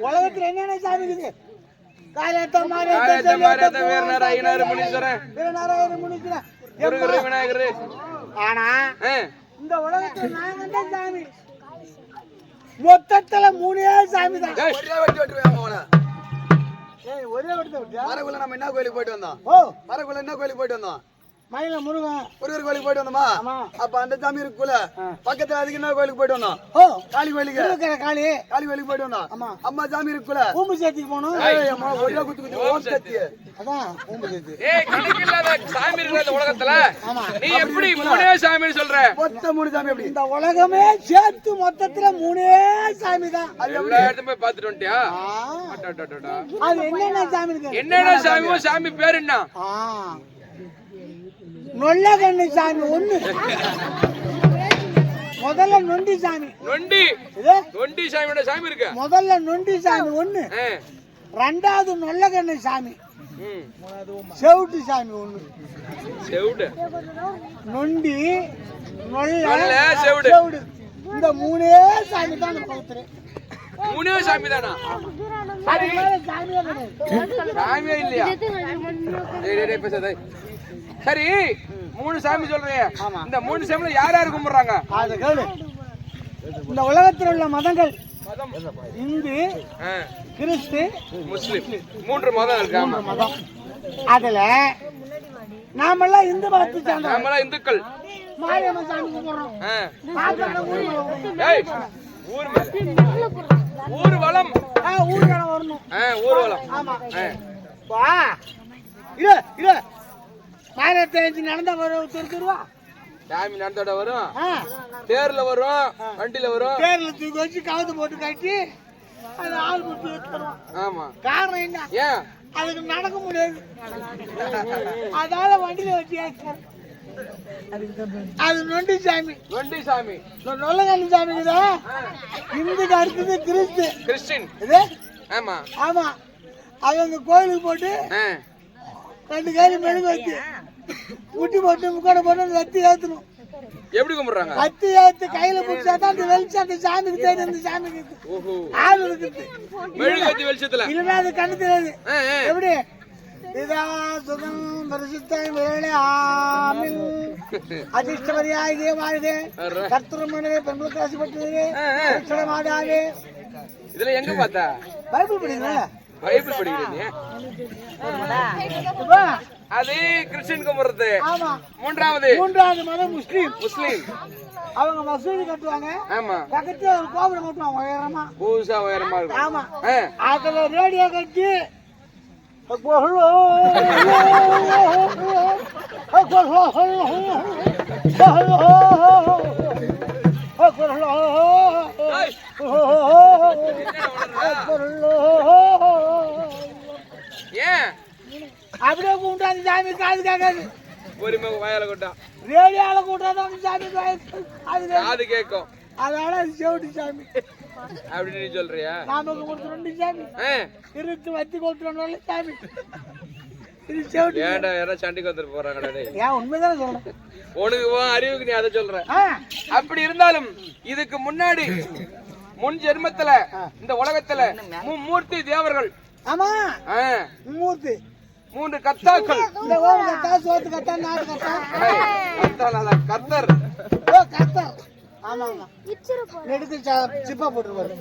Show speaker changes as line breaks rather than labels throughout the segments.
உலகத்துல என்னென்ன சாமி இருக்குது காரியத்த
காரியத்த மாரியத்த வீரனார் ஐயனார் முனீஸ்வரன். முருகர் விநாயகர்.
ஆனா இந்த உலகத்துல தான் சாமி. மொத்தத்துல மூணே சாமி தான்
ஒரே வெட்டி நம்ம என்ன கோயிலுக்கு போயிட்டு வந்தோம்.
ஓ.
மரக்குள்ள என்ன கோயிலுக்கு போயிட்டு வந்தோம்.
மயில முருகன்
முருகர் கோயிலுக்கு போயிட்டு வந்தோமா? அப்ப அந்த சாமி இருக்குல்ல பக்கத்துல அதுக்கு என்ன கோயிலுக்கு போயிட்டு வந்தோம்.
ஓ
காளி கோயிலுக்கு.
காளி.
காளி கோயிலுக்கு போயிட்டு வந்தோம்.
ஆமா.
அம்மா சாமி இருக்குல்ல அம்மா, ஒரே குத்து குத்து ஓம்
அதான்
ஏய் கணக்கில்லாத சாமி உலகத்துல? நீ எப்படி மூணே சொல்ற?
மொத்த மூணு சாமி அப்படி.
இந்த உலகமே சேர்த்து மொத்தத்துல மூணே சாமி தான்.
எல்லா இடத்தையும் போய் பார்த்துட்டு வந்துட்டியா.
அது என்னென்ன சாமி இருக்கு?
என்னென்ன சாமியோ சாமி பேர் என்ன?
ஆ. நொல்ல கண்ணு சாமி ஒண்ணு. முதல்ல நொண்டி சாமி
நொண்டி. நொண்டி சாமியோட சாமி இருக்கு?
முதல்ல நொண்டி சாமி ஒண்ணு ரெண்டாவது நொல்ல கண்ணு சாமி. செவுட்டு சாமி ஒண்ணு.
செவுடு
நொண்டி நொல்ல
செவுடு.
செவுடு. இந்த மூணே சாமி தான் பக்கத்துல
மூணே சாமி தானா?
சாமியே கிடையாது.
சாமியே இல்லையா? பேசாத. சரி மூணு சாமி
ஆமா.
இந்த மூணு சாமியில யார் யார் கும்பிடுறாங்க?
இந்த உலகத்தில் உள்ள மதங்கள். இந்து கிறிஸ்து
முஸ்லிம். மூன்று மதம் இருக்கு.
அதுல நாமெல்லாம் இந்து மதத்தை சேர்ந்தோம்
நாமெல்லாம் இந்துக்கள்.
மாரியம்மன் சாமி கும்பிடுறோம்.
ஊர். ஊர் வளம்.
ஆ, ஊருக்கு வரணும்.
ஊர் வளம்.
ஆமா. இரு இரு. ஏஞ்சி நடந்தா வரும் துரு துருவா?
சாமி நடத்தோட வரும். தேர்ல வரும் வண்டியில வரும்.
தேர்ல தூக்கி வச்சு கவுத்து போட்டு கட்டி அது ஆள் குத்தி வச்சுருவோம்
ஆமா.
காரணம் என்ன?
ஏன்?
அதுக்கு நடக்க முடியாது. அதால வண்டியில வச்சு ஏத்துறாரு. அது நொண்டி சாமி.
நொண்டி சாமி.
நொ- நொல்லகண்ணி சாமிக்குதா இந்துக்கு அடுத்தது கிறிஸ்து.
கிறிஸ்டின்.
இது?
ஆமா.
ஆமா. அவங்க கோயிலுக்கு போட்டு. ரெண்டு கையில மெழுகு வச்சு முட்டி போட்டு முக்கடை போட்டு வத்தி ஏத்தணும்.
எப்படி கும்பிடுறாங்க?
வத்தி ஏத்து கையில பிடிச்சா தான் அந்த வெளிச்சம் அந்த சாமிக்கு தெரியும் அந்த சாமிக்கு ஆள் இருக்குது.
மெழுகுவத்தி வெளிச்சத்துல.
இல்லைன்னா அது கண்ணு தெரியாது. எப்படி? இதா சுகம் பரிசுத்தாய் வேலை ஆமில். அதிர்ஷ்டவரியாகிய வாழ்க. கர்த்தரும் மனவே பெண்களுக்கு ஆசைப்பட்டது மாடாவே
இதுல எங்க பார்த்தா?
பைபிள் படிக்கிறேன்.
பைபிள் படிக்கிறீங்க அது கிறிஸ்டின் கும்பிடுறது.
ஆமா.
மூன்றாவது.
மூன்றாவது மதம் முஸ்லீம்.
முஸ்லீம்.
அவங்க மசூதி கட்டுவாங்க.
ஆமா.
பக்கத்துல ஒரு கோபுரம் கட்டுவாங்க உயரமா.
பூசா உயரமா இருக்கும்.
ஆமா. அதுல ரேடியோ கட்டி
ஏய், ஏன்
அப்படியே கூப்பிட்டா அந்த சாமி காது கேட்காது.
பொறுமை வாயால கொட்டா.
ரேடியோல கூட்டாதான் அந்த சாமி. காது
கேட்கும்.
அதனால அது செவிட்டு சாமி.
அப்படின்னு நீ சொல்றியா?
நாமக்கு கொடுத்து ரெண்டு சாமி.
ஆ.
இருத்து வத்தி கொடுத்துருவாங்க சாமி. இது செவிட்டு
ஏன்டா யாராவது சண்டைக்கு வந்துட்டு போறாங்கடா
ஏன் உண்மைதானே சொல்றேன்.
உனக்கு உன் அறிவுக்கு நீ அதை சொல்ற. அப்படி இருந்தாலும் இதுக்கு முன்னாடி முன் ஜென்மத்துல இந்த உலகத்துல மும்மூர்த்தி தேவர்கள்.
ஆமா. மூர்த்தி
மூன்று கத்தாக்கள்
இந்த ஓம் கத்தா சோத்து கத்தா நாடு
கர்த்தர் அல்ல, கர்த்தர்.
ஓ கத்தா ஆமா ஆமா. எடுத்து ச- சிப்பா போட்டுருவாரு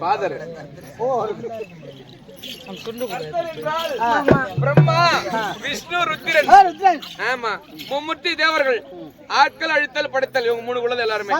ஃபாதர்
ஓ
பிரம்மா விஷ்ணு
ருத்ரன்.
ஆமா மும்மூர்த்தி தேவர்கள். ஆட்கள் அழித்தல் படைத்தல் இவங்க மூணு உள்ளது எல்லாருமே.